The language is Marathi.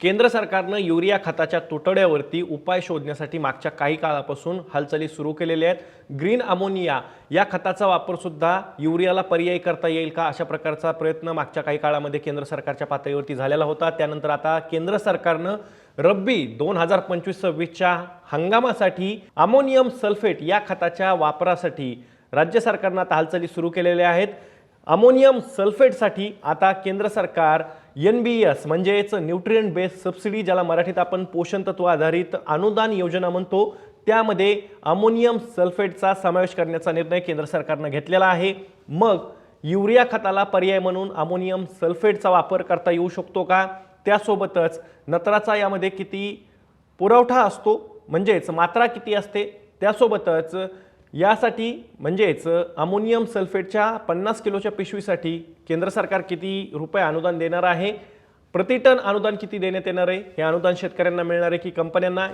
केंद्र सरकारनं युरिया खताच्या तुटवड्यावरती उपाय शोधण्यासाठी मागच्या काही काळापासून हालचाली सुरू केलेल्या आहेत. ग्रीन अमोनिया या खताचा वापरसुद्धा युरियाला पर्यायी करता येईल का अशा प्रकारचा प्रयत्न मागच्या काही काळामध्ये केंद्र सरकारच्या पातळीवरती झालेला होता. त्यानंतर आता केंद्र सरकारनं रब्बी दोन हजार पंचवीस सव्वीसच्या हंगामासाठी अमोनियम सल्फेट या खताच्या वापरासाठी राज्य सरकारनं आता हालचाली सुरू केलेल्या आहेत. अमोनियम सल्फेटसाठी आता केंद्र सरकार एन बी एस म्हणजेच न्यूट्रियन बेस्ड सबसिडी ज्याला मराठीत आपण पोषण तत्व आधारित अनुदान योजना म्हणतो त्यामध्ये अमोनियम सल्फेटचा समावेश करण्याचा निर्णय केंद्र सरकारनं घेतलेला आहे. मग युरिया खताला पर्याय म्हणून अमोनियम सल्फेटचा वापर करता येऊ शकतो का? त्यासोबतच नत्राचा यामध्ये किती पुरवठा असतो? म्हणजेच मात्रा किती असते? त्यासोबतच यासाठी म्हणजेच अमोनियम सल्फेटच्या पन्नास किलोच्या पिशवीसाठी केंद्र सरकार किती रुपये अनुदान देणार आहे? प्रति टन अनुदान किती देण्यात येणार आहे? हे अनुदान शेतकऱ्यांना मिळणार आहे की कंपन्यांना?